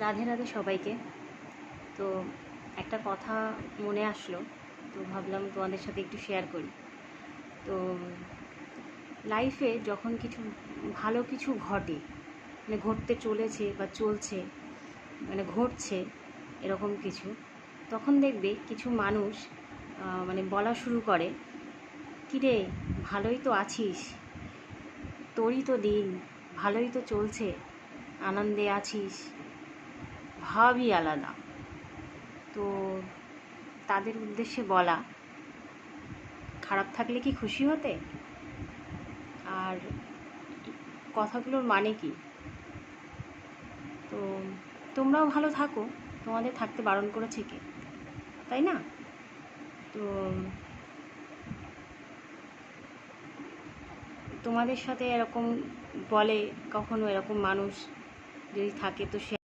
রাধে রাধে সবাইকে। তো একটা কথা মনে আসলো, তো ভাবলাম তোমাদের সাথে একটু শেয়ার করি। তো লাইফে যখন কিছু ভালো কিছু ঘটে মানে ঘটতে চলেছে বা চলছে মানে ঘটছে এরকম কিছু, তখন দেখবে কিছু মানুষ মানে বলা শুরু করে, কিরে, ভালোই তো আছিস। তোরই তো দিন, ভালোই তো চলছে, আনন্দে আছিস। ভাবই আলাদা। তো তাদের উদ্দেশ্যে বলা, খারাপ থাকলে কি খুশি হতে? আর কথাগুলোর মানে কি? তো তোমরাও ভালো থাকো, তোমাদের থাকতে বারণ করেছে কে? তাই না? তো তোমাদের সাথে এরকম বলে কখনো এরকম মানুষ যদি থাকে তো সে